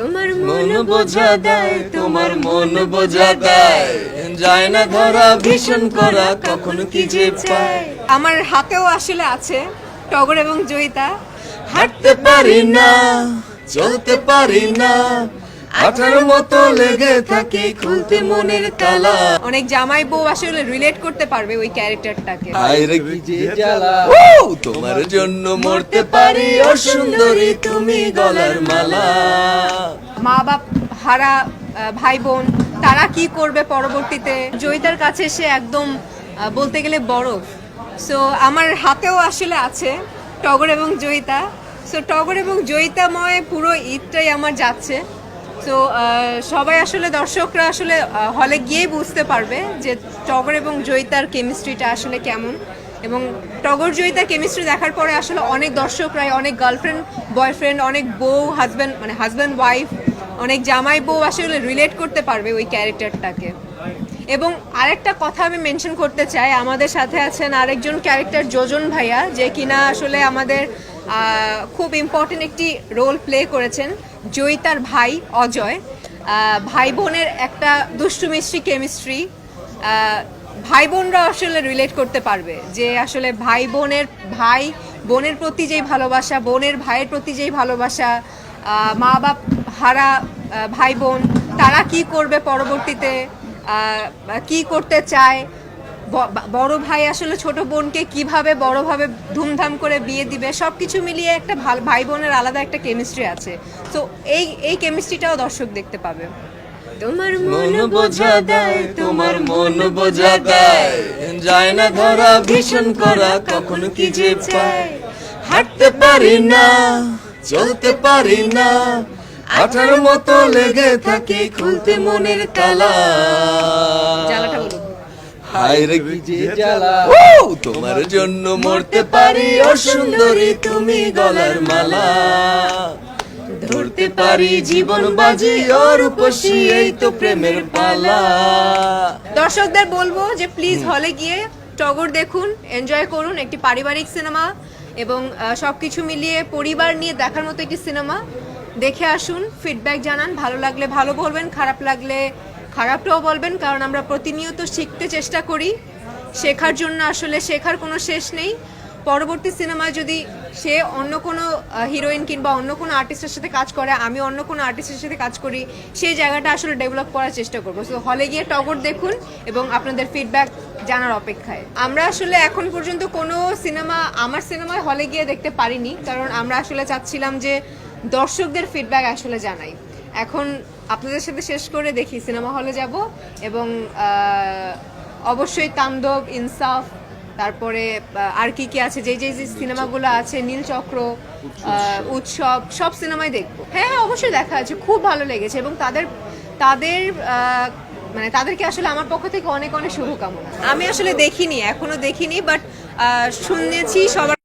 তোমার মন বোঝা দেয় তোমার মন বোঝা দেয়। যায় না ধরা ভীষণ করা কখন কি যে পায়। আমার হাতেও আসলে আছে টগর এবং জয়িতা। হাঁটতে পারি না চলতে পারি না আঠার মতো লেগে থাকে খুলতে মনের তালা। অনেক জামাই বউ আসলে রিলেট করতে পারবে ওই ক্যারেক্টারটাকে। আইরে কি যে জ্বালা। তোমার জন্য মরতে পারি ও সুন্দরী তুমি গলার মালা। মা বাপ হারা ভাই বোন তারা কি করবে পরবর্তীতে? জয়িতার কাছে সে একদম বলতে গেলে বরফ। সো আমার হাতেও আসলে আছে টগর এবং জয়িতা। সো টগর এবং জয়িতাময় পুরো ঈদটাই আমার যাচ্ছে। তো সবাই আসলে দর্শকরা আসলে হলে গিয়েই বুঝতে পারবে যে টগর এবং জয়িতার কেমিস্ট্রিটা আসলে কেমন। এবং টগর, জয়িতার কেমিস্ট্রি দেখার পরে আসলে অনেক দর্শকরাই, অনেক গার্লফ্রেন্ড বয়ফ্রেন্ড অনেক বউ হাজব্যান্ড মানে হাজব্যান্ড ওয়াইফ অনেক জামাই বউ আসলে রিলেট করতে পারবে ওই ক্যারেক্টারটাকে এবং আরেকটা কথা আমি মেনশন করতে চাই, আমাদের সাথে আছেন আরেকজন ক্যারেক্টার যোজন ভাইয়া, যে কিনা আসলে আমাদের খুব ইম্পর্টেন্ট একটি রোল প্লে করেছেন। জয়িতার ভাই অজয়। ভাই বোনের একটা দুষ্টু মিষ্টি কেমিস্ট্রি। ভাই বোনরা আসলে রিলেট করতে পারবে যে আসলে ভাই বোনের ভাই, বোনের প্রতি যেই ভালোবাসা, বোনের ভাইয়ের প্রতি যেই ভালোবাসা মা বাপ হারা ভাই বোন তারা কি করবে পরবর্তীতে? কি করতে চায়? বড় ভাই আসলে ছোট বোনকে কীভাবে বড়ভাবে ধুমধাম করে বিয়ে দিবে সব কিছু মিলিয়ে একটা ভাই বোনের আলাদা একটা কেমিস্ট্রি আছে। তো এই এই কেমিস্ট্রিটাও দর্শক দেখতে পাবে। তোমার মন বোঝা দেয় তোমার মন বোঝা দেয়। যায় না ধরা ভীষণ করা কখন কি যে পায়। হাঁটতে পারি না চলতে পারি না আঠার মতো লেগে থাকে খুলতে মনের তালা। হায় রে কি যে জ্বালা। তোমার জন্য মরতে পারি ও সুন্দরী তুমি গলার মালা। ধরতে পারি জীবন বাজি ওর উপসী এই তো প্রেমের পালা। দর্শকদের বলব যে প্লিজ হলে গিয়ে টগর দেখুন এনজয় করুন একটি পারিবারিক সিনেমা এবং সবকিছু মিলিয়ে পরিবার নিয়ে দেখার মতো একটি সিনেমা দেখে আসুন ফিডব্যাক জানান ভালো লাগলে ভালো বলবেন খারাপ লাগলে খারাপটাও বলবেন, কারণ আমরা প্রতিনিয়ত শিখতে চেষ্টা করি। শেখার জন্য আসলে শেখার কোনো শেষ নেই। পরবর্তী সিনেমায় যদি সে অন্য কোনো হিরোইন কিংবা অন্য কোনো আর্টিস্টের সাথে কাজ করে, আমি অন্য কোনো আর্টিস্টের সাথে কাজ করি, সেই জায়গাটা আসলে ডেভেলপ করার চেষ্টা করব। সো হলে গিয়ে টগর দেখুন এবং আপনাদের ফিডব্যাক জানার অপেক্ষায়। আমরা আসলে এখন পর্যন্ত কোনো সিনেমা, আমার সিনেমায় হলে গিয়ে দেখতে পারিনি, কারণ আমরা আসলে চাচ্ছিলাম যে দর্শকদের ফিডব্যাক আসলে জানাই। এখন আপনাদের সাথে শেষ করে দেখি সিনেমা হলে যাব এবং অবশ্যই তাণ্ডব ইনসাফ তারপরে আর কি কি আছে যে যে যে সিনেমাগুলো আছে নীলচক্র আহ, উৎসব। সব সিনেমাই দেখব। হ্যাঁ হ্যাঁ, অবশ্যই দেখা আছে খুব ভালো লেগেছে এবং তাদের তাদের আহ, মানে তাদেরকে আসলে আমার পক্ষ থেকে অনেক অনেক শুভকামনা। আমি আসলে দেখিনি এখনও দেখিনি বাট শুনেছি সবার